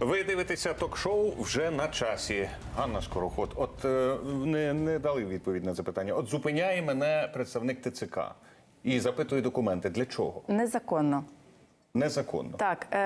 Ви дивитеся ток-шоу вже на часі. Ганна Скороход, от е, не, не дали відповідь на запитання. От зупиняє мене представник ТЦК і запитує документи. Для чого? Незаконно. Незаконно. Так, е,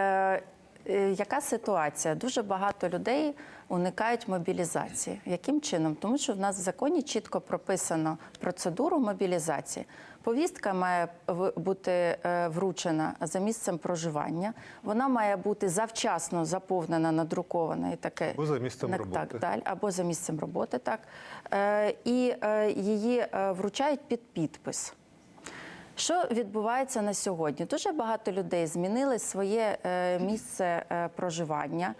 е, яка ситуація? Дуже багато людей уникають мобілізації. Яким чином? Тому що в нас в законі чітко прописано процедуру мобілізації. Повістка має бути е, вручена за місцем проживання. Вона має бути завчасно заповнена, надрукована і таке Або за місцем Так, роботи. Так, далі, або за місцем роботи, так. Е, і е, її вручають під підпис. Що відбувається на сьогодні? Дуже багато людей змінили своє місце проживання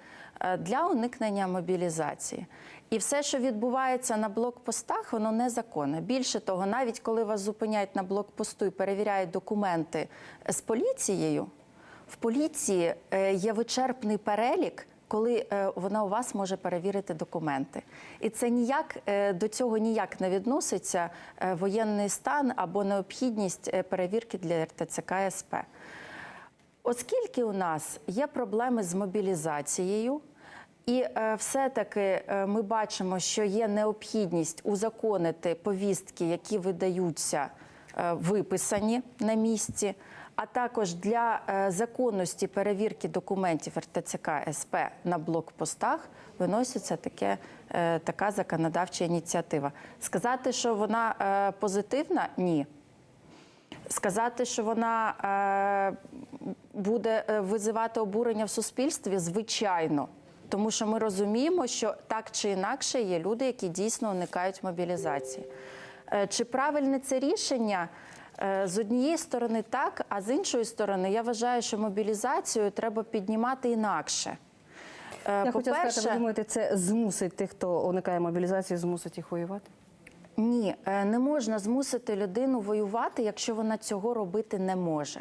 для уникнення мобілізації. І все, що відбувається на блокпостах, воно незаконне. Більше того, навіть коли вас зупиняють на блокпосту і перевіряють документи з поліцією, в поліції е, є вичерпний перелік. Коли е, вона у вас може перевірити документи, і це ніяк е, до цього ніяк не відноситься воєнний стан або необхідність перевірки для РТЦК СП. Оскільки у нас є проблеми з мобілізацією, і е, все-таки е, ми бачимо, що є необхідність узаконити повістки, які видаються е, виписані на місці, а також для законності перевірки документів РТЦК СП на блокпостах виноситься таке, така законодавча ініціатива. Сказати, що вона позитивна, ні. Сказати, що вона буде визивати обурення в суспільстві, звичайно. Тому що ми розуміємо, що так чи інакше є люди, які дійсно уникають мобілізації. Е, чи правильне це рішення? Е, З однієї сторони так, а з іншої сторони, я вважаю, що мобілізацію треба піднімати інакше. Е, Я хотіла сказати, ви думаєте, це змусить тих, хто уникає мобілізації, змусить їх воювати? Ні, не можна змусити людину воювати, якщо вона цього робити не може.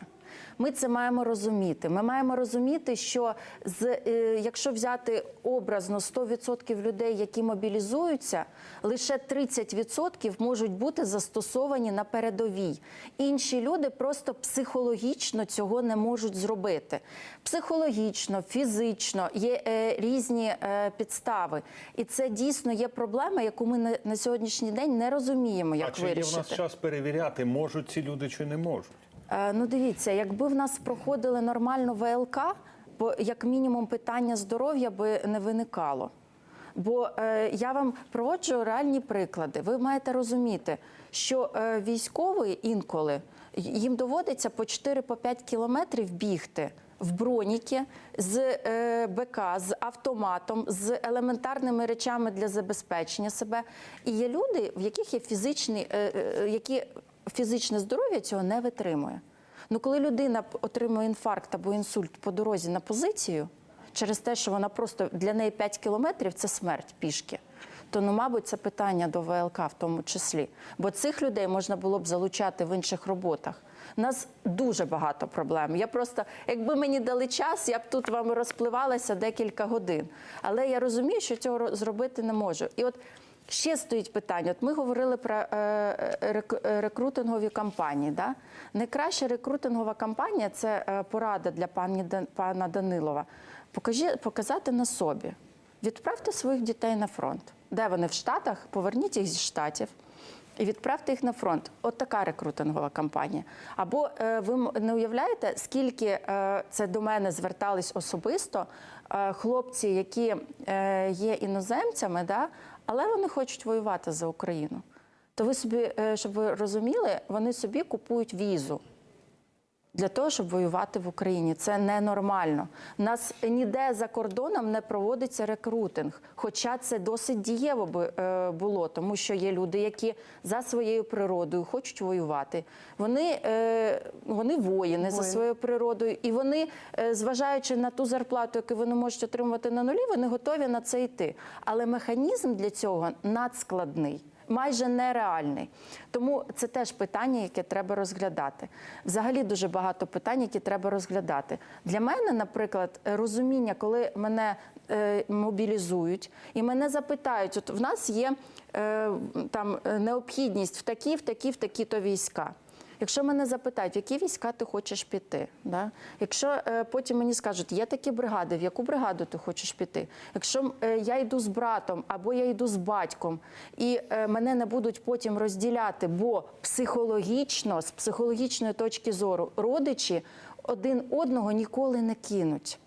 Ми це маємо розуміти. Ми маємо розуміти, що з, е, якщо взяти образно 100% людей, які мобілізуються, лише 30% можуть бути застосовані на передовій. Інші люди просто психологічно цього не можуть зробити. Психологічно, фізично є е, різні е, підстави, і це дійсно є проблема, яку ми на, на сьогоднішній день не розуміємо, як а чи є в нас час перевіряти, можуть ці люди чи не можуть? Е, Ну, дивіться, якби в нас проходили нормально ВЛК, бо як мінімум питання здоров'я би не виникало. Бо е, я вам проводжу реальні приклади. Ви маєте розуміти, що е, військовий інколи їм доводиться по 4-5 кілометрів бігти в броніки з е, БК, з автоматом, з елементарними речами для забезпечення себе. І є люди, в яких є фізичні, е, е, які фізичне здоров'я цього не витримує. Ну, коли людина отримує інфаркт або інсульт по дорозі на позицію, через те, що вона просто для неї 5 кілометрів це смерть пішки. То, ну, мабуть, це питання до ВЛК в тому числі. Бо цих людей можна було б залучати в інших роботах. У нас дуже багато проблем. Я просто, якби мені дали час, я б тут вам розпливалася декілька годин. Але я розумію, що цього зробити не можу. І от Ще стоїть питання. От ми говорили про е, е, рекрутингові кампанії. Да? Найкраща рекрутингова кампанія це е, порада для пані пана Данилова. Покажі, показати на собі. Відправте своїх дітей на фронт. Де вони в Штатах? Поверніть їх зі штатів. І відправте їх на фронт. От така рекрутингова кампанія. Або е, ви не уявляєте, скільки е, це до мене звертались особисто е, хлопці, які е, є іноземцями, да, але вони хочуть воювати за Україну. То ви собі, е, щоб ви розуміли, вони собі купують візу для того, щоб воювати в Україні. Це ненормально. Нас ніде за кордоном не проводиться рекрутинг, хоча це досить дієво е, було, тому що є люди, які за своєю природою хочуть воювати. Вони, е, вони воїни за своєю природою, і вони, е, зважаючи на ту зарплату, яку вони можуть отримувати на нулі, вони готові на це йти. Але механізм для цього надскладний майже нереальний. Тому це теж питання, яке треба розглядати. Взагалі дуже багато питань, які треба розглядати. Для мене, наприклад, розуміння, коли мене е, мобілізують і мене запитають: от в нас є е, там е, необхідність в такі, в такі, в такі то війська. Якщо мене запитають, в які війська ти хочеш піти, да? якщо е, потім мені скажуть, є такі бригади, в яку бригаду ти хочеш піти? Якщо е, я йду з братом або я йду з батьком, і е, мене не будуть потім розділяти, бо психологічно, з психологічної точки зору, родичі один одного ніколи не кинуть.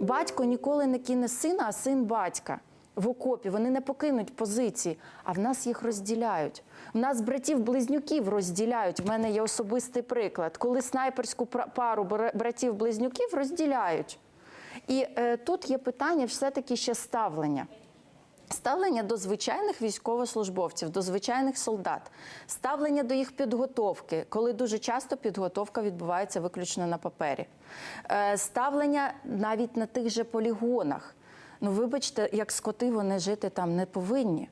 Батько ніколи не кине сина, а син батька в окопі. Вони не покинуть позиції, а в нас їх розділяють. В нас братів-близнюків розділяють. В мене є особистий приклад, коли снайперську пару братів-близнюків розділяють. І е, тут є питання все-таки ще ставлення. Ставлення до звичайних військовослужбовців, до звичайних солдат, ставлення до їх підготовки, коли дуже часто підготовка відбувається виключно на папері, Е, ставлення навіть на тих же полігонах. Ну, вибачте, як скоти вони жити там не повинні.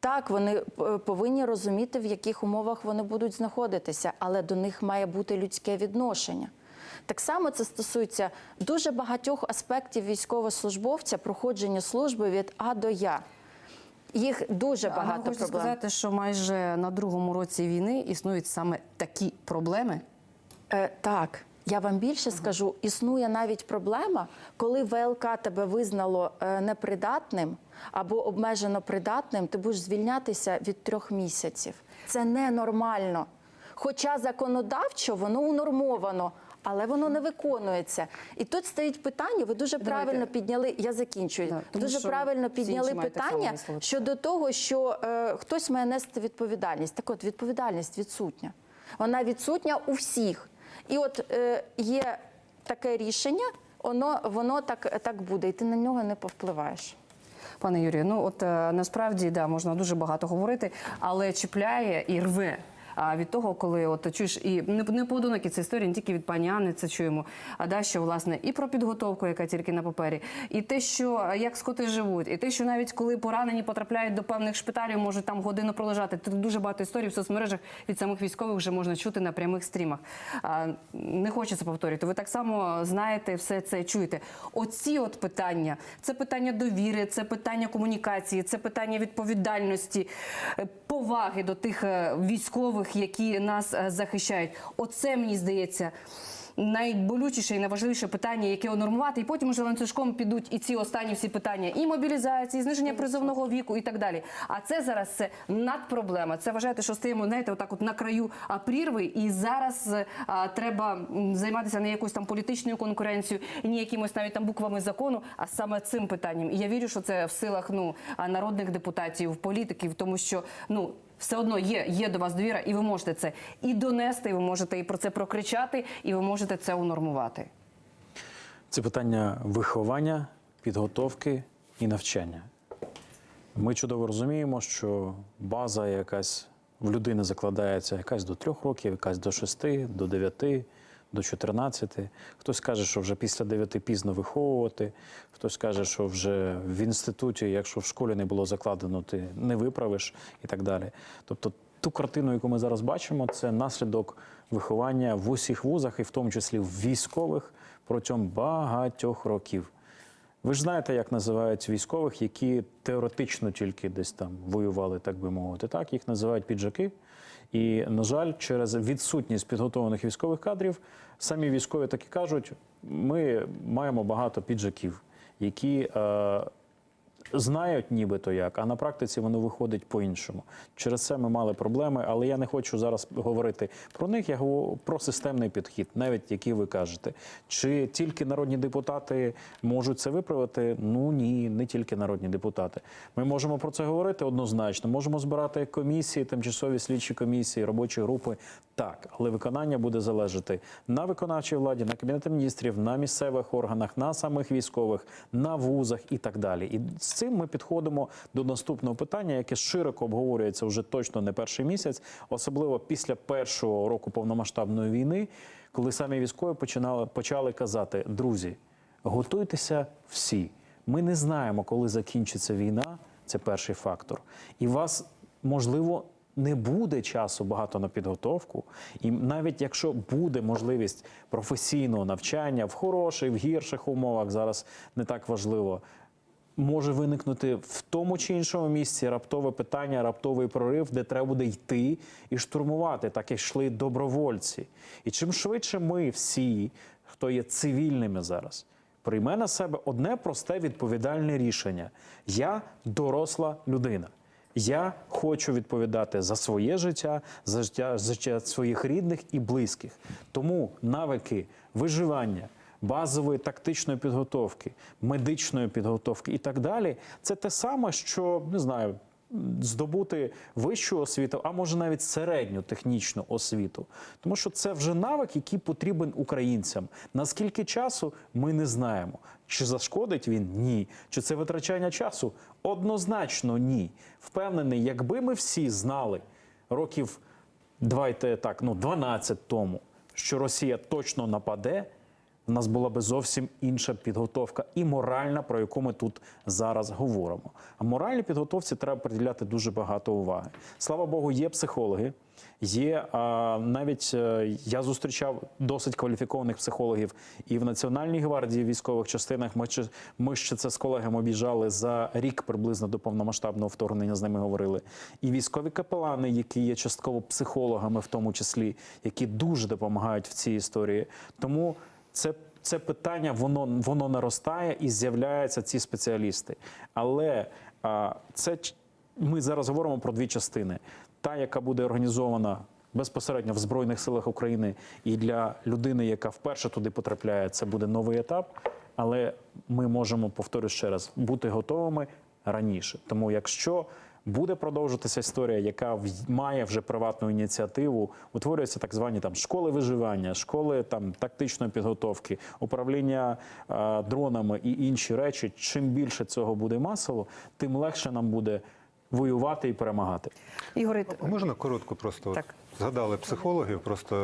Так, вони е, повинні розуміти, в яких умовах вони будуть знаходитися, але до них має бути людське відношення. Так само це стосується дуже багатьох аспектів військовослужбовця, проходження служби від А до Я. Їх дуже багато проблем. сказати, що майже на другому році війни існують саме такі проблеми? Е, так, я вам більше скажу, існує навіть проблема, коли ВЛК тебе визнало е, непридатним або обмежено придатним, ти будеш звільнятися від трьох місяців. Це ненормально. Хоча законодавчо воно унормовано. Але воно не виконується. І тут стоїть питання. Ви дуже Давайте. правильно підняли. Я закінчую. Да, тому дуже правильно підняли питання щодо того, що е, хтось має нести відповідальність. Так от відповідальність відсутня. Вона відсутня у всіх. І от е, є таке рішення, воно, воно так, так буде, і ти на нього не повпливаєш. Пане Юрію, ну от е, насправді да, можна дуже багато говорити, але чіпляє і рве. А від того, коли от чуєш, і не, не поодинокі це історії, не тільки від пані Анни це чуємо. А да, що власне і про підготовку, яка тільки на папері, і те, що як скоти живуть, і те, що навіть коли поранені потрапляють до певних шпиталів, можуть там годину пролежати. Тут дуже багато історій в соцмережах від самих військових вже можна чути на прямих стрімах. А, не хочеться повторювати. Ви так само знаєте, все це чуєте. Оці от питання: це питання довіри, це питання комунікації, це питання відповідальності, е, поваги до тих е, військових, які нас е, захищають. Оце мені здається. Найболючіше і найважливіше питання, яке унормувати, і потім уже ланцюжком підуть і ці останні всі питання, і мобілізації, і зниження призовного віку, і так далі. А це зараз це надпроблема. Це вважаєте, що стоїмо знаєте, отак от на краю прірви, і зараз е, а, треба займатися не якоюсь там політичною конкуренцією, ні якимось навіть там буквами закону, а саме цим питанням. І я вірю, що це в силах ну народних депутатів, політиків, тому що ну. Все одно є, є до вас довіра, і ви можете це і донести, і ви можете і про це прокричати, і ви можете це унормувати. Це питання виховання, підготовки і навчання. Ми чудово розуміємо, що база якась в людини закладається якась до трьох років, якась до шести, до дев'яти, до 14. Хтось каже, що вже після 9 пізно виховувати, хтось каже, що вже в інституті, якщо в школі не було закладено, ти не виправиш і так далі. Тобто ту картину, яку ми зараз бачимо, це наслідок виховання в усіх вузах, і в тому числі в військових протягом багатьох років. Ви ж знаєте, як називають військових, які теоретично тільки десь там воювали, так би мовити. Так, їх називають піджаки. І, на жаль, через відсутність підготовлених військових кадрів самі військові так і кажуть: ми маємо багато піджаків, які е, знають нібито як, а на практиці воно виходить по-іншому. Через це ми мали проблеми, але я не хочу зараз говорити про них. Я говорю про системний підхід, навіть який ви кажете. Чи тільки народні депутати можуть це виправити? Ну ні, не тільки народні депутати. Ми можемо про це говорити однозначно. Можемо збирати комісії, тимчасові слідчі комісії, робочі групи. Так, але виконання буде залежати на виконавчій владі, на кабінеті міністрів, на місцевих органах, на самих військових, на вузах і так далі. І цим ми підходимо до наступного питання, яке широко обговорюється вже точно не перший місяць, особливо після першого року повномасштабної війни, коли самі військові починали почали казати: друзі, готуйтеся всі. Ми не знаємо, коли закінчиться війна. Це перший фактор. І вас можливо не буде часу багато на підготовку, і навіть якщо буде можливість професійного навчання в хороших, в гірших умовах, зараз не так важливо. Може виникнути в тому чи іншому місці раптове питання, раптовий прорив, де треба буде йти і штурмувати, так як йшли добровольці. І чим швидше ми всі, хто є цивільними зараз, прийме на себе одне просте відповідальне рішення: я доросла людина. Я хочу відповідати за своє життя, за життя, за життя своїх рідних і близьких. Тому навики виживання, базової тактичної підготовки, медичної підготовки і так далі це те саме, що не знаю. Здобути вищу освіту, а може навіть середню технічну освіту, тому що це вже навик, який потрібен українцям. Наскільки часу ми не знаємо. Чи зашкодить він? Ні. Чи це витрачання часу? Однозначно ні. Впевнений, якби ми всі знали років, давайте так, ну 12 тому, що Росія точно нападе, в нас була би зовсім інша підготовка і моральна, про яку ми тут зараз говоримо. А моральній підготовці треба приділяти дуже багато уваги. Слава Богу, є психологи. Є а, навіть е, я зустрічав досить кваліфікованих психологів і в Національній гвардії військових частинах. Ми, ми ще це з колегами обіжали за рік приблизно до повномасштабного вторгнення. З ними говорили. І військові капелани, які є частково психологами, в тому числі, які дуже допомагають в цій історії. Тому це, це питання воно, воно наростає і з'являються ці спеціалісти. Але а, це ми зараз говоримо про дві частини: та, яка буде організована. Безпосередньо в Збройних силах України і для людини, яка вперше туди потрапляє, це буде новий етап. Але ми можемо, повторю ще раз, бути готовими раніше. Тому, якщо буде продовжуватися історія, яка має вже приватну ініціативу, утворюються так звані там школи виживання, школи там тактичної підготовки, управління е, дронами і інші речі. Чим більше цього буде масово, тим легше нам буде воювати і перемагати. Ігор, Можна коротко просто Так. згадали психологів, просто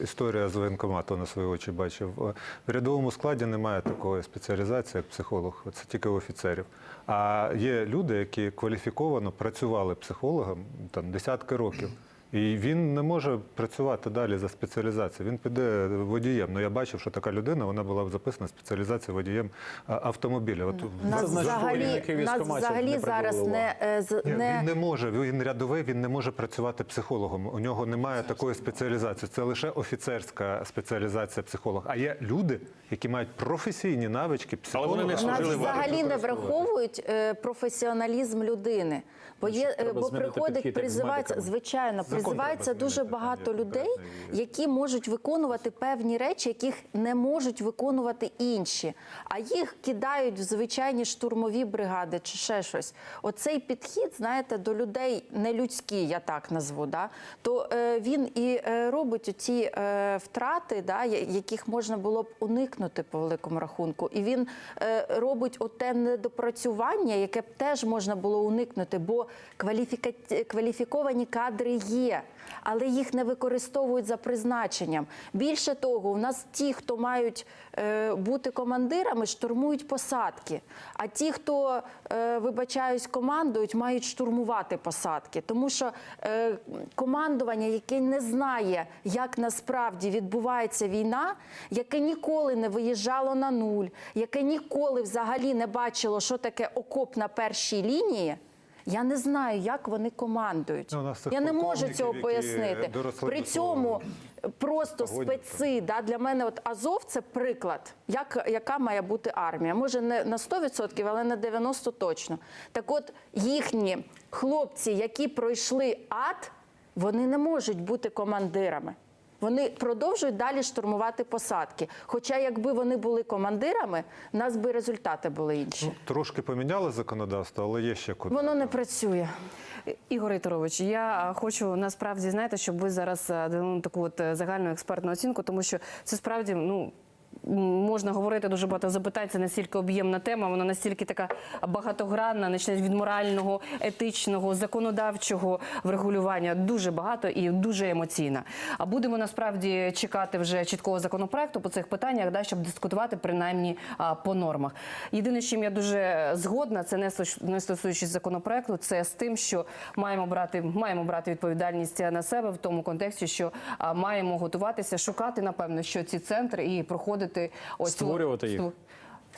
е, історія з воєнкомату на свої очі бачив. Е, В рядовому складі немає такої спеціалізації, як психолог, це тільки у офіцерів. А є люди, які кваліфіковано працювали психологом там десятки років. І він не може працювати далі за спеціалізацією. Він піде водієм. Ну я бачив, що така людина вона була записана спеціалізація водієм автомобіля. От Нас взагалі, нас взагалі не зараз не, е, з- Ні, не Він не може, він рядовий, він не може працювати психологом. У нього немає такої спеціалізації. Це лише офіцерська спеціалізація психолога. А є люди, які мають професійні навички психолога. вони не нас взагалі не враховують е, професіоналізм людини. Бо є, е, бо приходить, з звичайно, Закон призивається дуже багато людей, які можуть виконувати певні речі, яких не можуть виконувати інші. А їх кидають в звичайні штурмові бригади чи ще щось. Оцей підхід, знаєте, до людей нелюдський, я так назву, да? то е, він і е, робить ці е, втрати, да, яких можна було б уникнути по великому рахунку. І він е, робить оте недопрацювання, яке б теж можна було уникнути, бо кваліфіка- кваліфіковані кадри є, але їх не використовують за призначенням. Більше того, у нас ті, хто мають е, бути командирами, штурмують посадки. А ті, хто, е, вибачаюсь, командують, мають штурмувати посадки. Тому що е, командування, яке не знає, як насправді відбувається війна, яке ніколи не виїжджало на нуль, яке ніколи взагалі не бачило, що таке окоп на першій лінії. Я не знаю, як вони командують. Ну, Я не можу цього пояснити. При цьому просто специ. Да, для мене от Азов це приклад, як, яка має бути армія. Може не на 100%, але на 90% точно. Так от їхні хлопці, які пройшли ад, вони не можуть бути командирами. Вони продовжують далі штурмувати посадки. Хоча, якби вони були командирами, в нас би результати були інші. Ну, трошки поміняли законодавство, але є ще куди. Воно не працює. Ігор Іторович, я хочу насправді знаєте, щоб ви зараз е, дали таку от е, загальну експертну оцінку, тому що це справді ну. Можна говорити дуже багато запитань, це настільки об'ємна тема, вона настільки така багатогранна, починаючи від морального, етичного, законодавчого врегулювання. Дуже багато і дуже емоційна. А будемо насправді чекати вже чіткого законопроекту по цих питаннях, да, щоб дискутувати принаймні по нормах. Єдине, з чим я дуже згодна, це не стосуючись законопроекту, це з тим, що маємо брати, маємо брати відповідальність на себе в тому контексті, що маємо готуватися, шукати, напевно, що ці центри і проходити оцю- Створювати їх.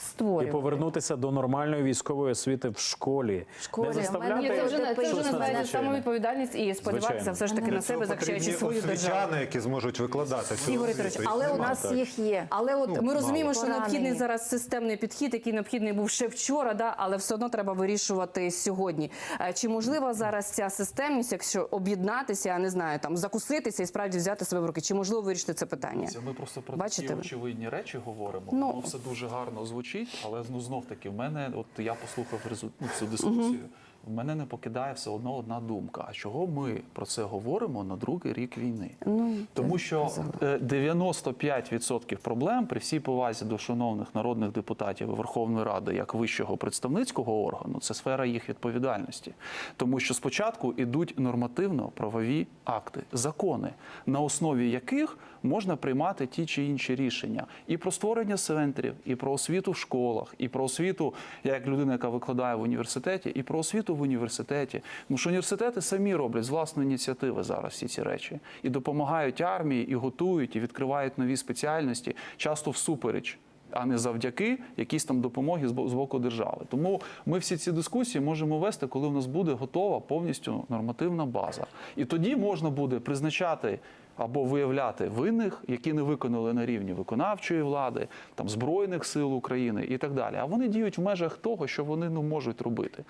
Ству- і повернутися до нормальної військової освіти в школі. школі. Не заставляти Ні, це вже, це вже називається самовідповідальність і сподіватися Звичайно. все ж таки на себе, захищаючи свою державу. які зможуть викладати цю Ігор освіту. Вікторович, але у нас їх є. Але от ми розуміємо, що Поранені. необхідний зараз системний підхід, який необхідний був ще вчора, да, але все одно треба вирішувати сьогодні. Е, Чи можлива зараз ця системність, якщо об'єднатися, я не знаю, там закуситися і справді взяти себе в руки? Чи можливо вирішити це питання? Ми просто про Бачите такі ви? очевидні речі говоримо. Ну. Воно все дуже гарно звучить, але ну знов таки в мене, от я послухав резу- ну, цю дискусію. В мене не покидає все одно одна думка. А чого ми про це говоримо на другий рік війни? Ну, Тому що е, 95% проблем при всій повазі до шановних народних депутатів Верховної Ради як вищого представницького органу це сфера їх відповідальності. Тому що спочатку йдуть нормативно-правові акти, закони, на основі яких можна приймати ті чи інші рішення і про створення центрів, і про освіту в школах, і про освіту, я як людина, яка викладає в університеті, і про освіту в університеті. Тому що університети самі роблять з власної ініціативи зараз всі ці речі і допомагають армії, і готують, і відкривають нові спеціальності, часто всупереч. А не завдяки якійсь там допомоги з боку держави. Тому ми всі ці дискусії можемо вести, коли в нас буде готова повністю нормативна база. І тоді можна буде призначати або виявляти винних, які не виконали на рівні виконавчої влади, там збройних сил України і так далі. А вони діють в межах того, що вони ну можуть робити.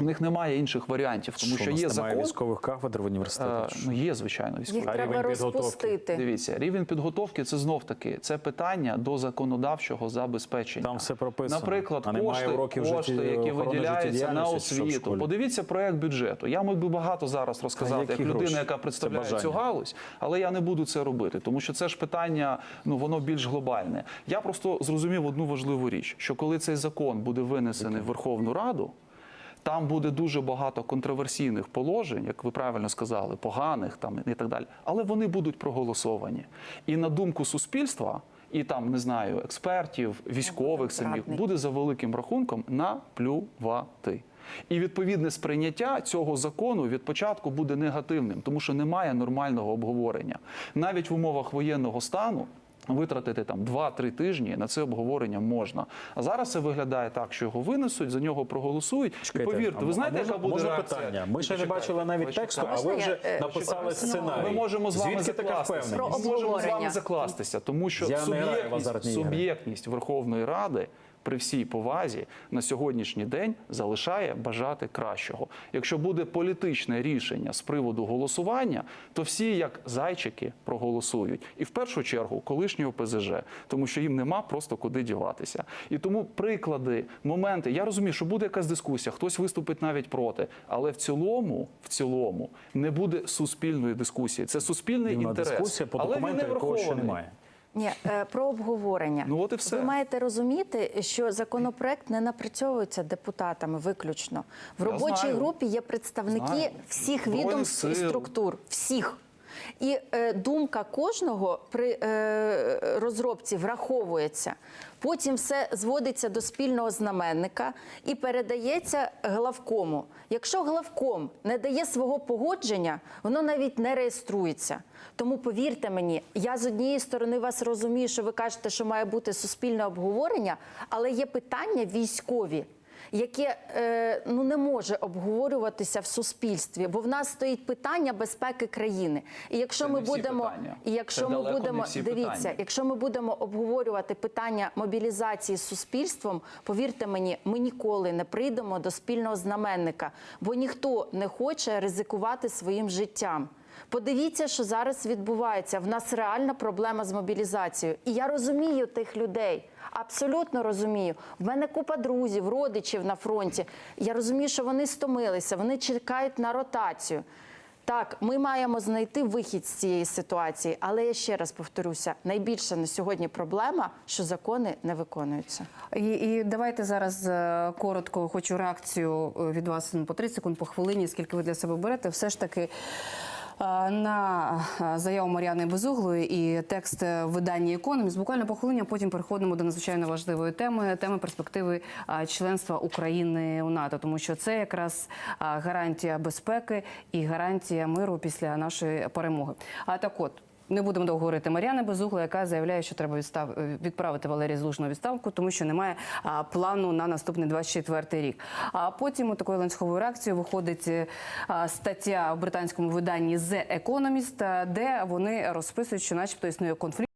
У них немає інших варіантів, тому що, у нас є немає закон. військових кафедр в Е, університетах. ну є звичайно військові. Їх треба розпустити. Дивіться, рівень підготовки це знов таки це питання до законодавчого забезпечення. Там все прописано. Наприклад, А немає кошти, житті- кошти, які виділяються на що освіту. Подивіться проект бюджету. Я міг би багато зараз розказати як людина, гроші? яка представляє цю галузь, але я не буду це робити, тому що це ж питання, ну воно більш глобальне. Я просто зрозумів одну важливу річ: що коли цей закон буде винесений в Верховну Раду. Там буде дуже багато контроверсійних положень, як ви правильно сказали, поганих там і так далі. Але вони будуть проголосовані. І на думку суспільства, і там не знаю, експертів, військових самих буде за великим рахунком наплювати. І відповідне сприйняття цього закону від початку буде негативним, тому що немає нормального обговорення. Навіть в умовах воєнного стану витратити там 2-3 тижні на це обговорення можна. А зараз це виглядає так, що його винесуть, за нього проголосують. Чекайте, і повірте, а ви знаєте, яка буде можна реакція? питання? Ми ще не бачили навіть тексту, а ви вже я, е, написали сценарій. Ми можемо з вами Звідки така закластися. впевненість? Ми можемо з вами закластися, тому що суб'єктність, суб'єктність Верховної Ради. При всій повазі на сьогоднішній день залишає бажати кращого. Якщо буде політичне рішення з приводу голосування, то всі як зайчики проголосують. І в першу чергу колишнє ОПЗЖ, тому що їм нема просто куди діватися. І тому приклади, моменти. Я розумію, що буде якась дискусія, хтось виступить навіть проти, але в цілому, в цілому не буде суспільної дискусії. Це суспільний інтерес. дискусія по але він не врахований. немає. Ні, е, про обговорення. Ну, от і все. Ви маєте розуміти, що законопроект не напрацьовується депутатами виключно. В робочій групі є представники Знаю. всіх відомств і структур. Всіх. І е, думка кожного при е, розробці враховується. Потім все зводиться до спільного знаменника і передається главкому. Якщо главком не дає свого погодження, воно навіть не реєструється. Тому повірте мені, я з однієї сторони вас розумію, що ви кажете, що має бути суспільне обговорення, але є питання військові. Яке е, ну не може обговорюватися в суспільстві, бо в нас стоїть питання безпеки країни. І якщо Це ми будемо, питання. і якщо Це ми будемо дивіться, питання. якщо ми будемо обговорювати питання мобілізації з суспільством, повірте мені, ми ніколи не прийдемо до спільного знаменника, бо ніхто не хоче ризикувати своїм життям. Подивіться, що зараз відбувається. В нас реальна проблема з мобілізацією. І я розумію тих людей. Абсолютно розумію. В мене купа друзів, родичів на фронті. Я розумію, що вони стомилися, вони чекають на ротацію. Так, ми маємо знайти вихід з цієї ситуації, але я ще раз повторюся: найбільша на сьогодні проблема, що закони не виконуються. І, і давайте зараз е, коротко хочу реакцію е, від вас ну, по 30 секунд, по хвилині, скільки ви для себе берете. Все ж таки. На заяву Мар'яни Безуглої і текст е, видання «Економіст». Буквально по хвилині, а потім переходимо до надзвичайно важливої теми теми перспективи членства України у НАТО, тому що це якраз гарантія безпеки і гарантія миру після нашої перемоги. А так от Не будемо довго говорити. Мар'яна Безугла, яка заявляє, що треба відстав... е, відправити Валерія Залужного відставку, тому що немає а, плану на наступний 24 рік. А потім у такою ланцюговою реакцією виходить е, а, стаття в британському виданні The Economist, е, де вони розписують, що, начебто, існує конфлікт.